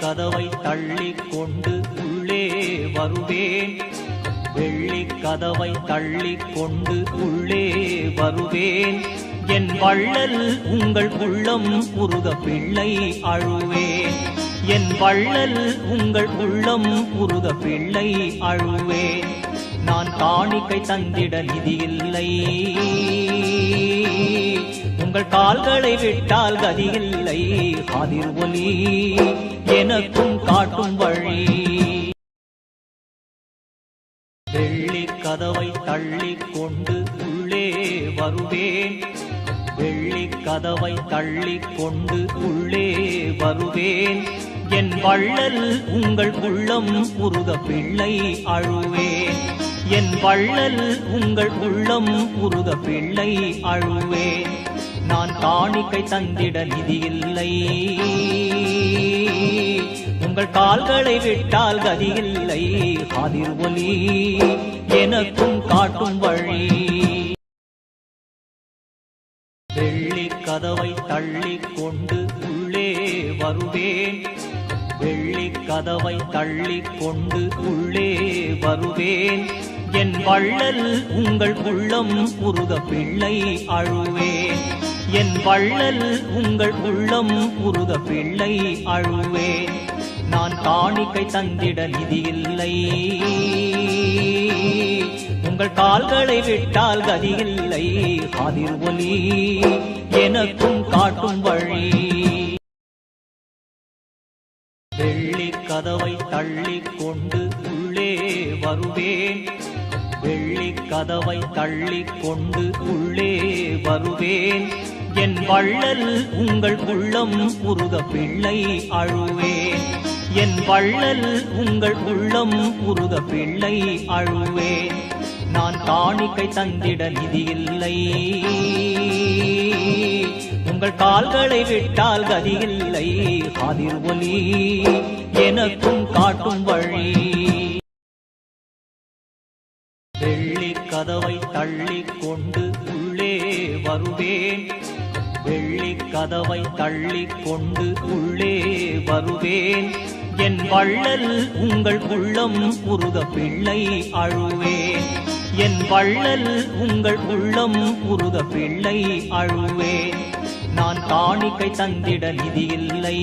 கதவை தள்ளி கொண்டு உள்ளே வருவேன். வெள்ளி கதவை தள்ளி கொண்டு உள்ளே வருவேன். என் வள்ளல் உங்கள் உள்ளம் உருக பிள்ளை அழுவேன். என் வள்ளல் உங்கள் உள்ளம் உருக பிள்ளை அழுவேன். நான் காணிக்கை தந்திட நிதி இல்லை. உங்கள் கால்களை விட்டால் கதி இல்லை அதிர் ஒலி எனக்கும் காட்டும் வழி. வெள்ளி கதவை தள்ளி கொண்டு உள்ளே வருவேன். வெள்ளி கதவை தள்ளி கொண்டு உள்ளே வருவேன். என் வள்ளல் உங்கள் உள்ளம் உருக பிள்ளை அழுவேன். என் வள்ளல் உங்கள் உள்ளம் உருக பிள்ளை அழுவேன். நான் காணிக்கை தந்திட நிதி இல்லை உங்கள் கால்களை விட்டால் கதி இல்லை அதிர் ஒலி எனக்கும் காட்டும் வழி. வெள்ளி கதவை தள்ளி கொண்டு உள்ளே வருவேன். வெள்ளி கதவை தள்ளி கொண்டு உள்ளே வருவேன். என் வள்ளல் உங்கள் உள்ளம் உருக பிள்ளை அழுவேன். என் வள்ளல் உங்கள் உள்ளம் உருக பிள்ளை அழுவேன் நான் காணிக்கை தந்திட நிதி இல்லை. உங்கள் கால்களை விட்டால் கதி இல்லை. அதிர் ஒலி எனக்கும் காட்டும் வழி. வெள்ளி கதவை தள்ளி கொண்டு உள்ளே வருவேன் வெள்ளி கதவை தள்ளி கொண்டு உள்ளே வருவேன். என் வள்ளல் உங்கள் உள்ளம் உருக பிள்ளை அழுவேன் என் வள்ளல் உங்கள் உள்ளம் உருக பிள்ளை அழுவேன் நான் காணிக்கை தந்திட நிதி இல்லை உங்கள் கால்களை விட்டால் கதி இல்லை அதிர் ஒலி எனக்கும் காட்டும் வழி. வெள்ளி கதவை தள்ளி கொண்டு உள்ளே வருவேன். வெள்ளி கதவை தள்ளி கொண்டு உள்ளே வருவேன். என் வள்ளல் உங்கள் உள்ளம் உருக பிள்ளை அழுவேன். என் வள்ளல் உங்கள் உள்ளம் உருக பிள்ளை அழுவேன். நான் காணிக்கை தந்திட நிதி இல்லை.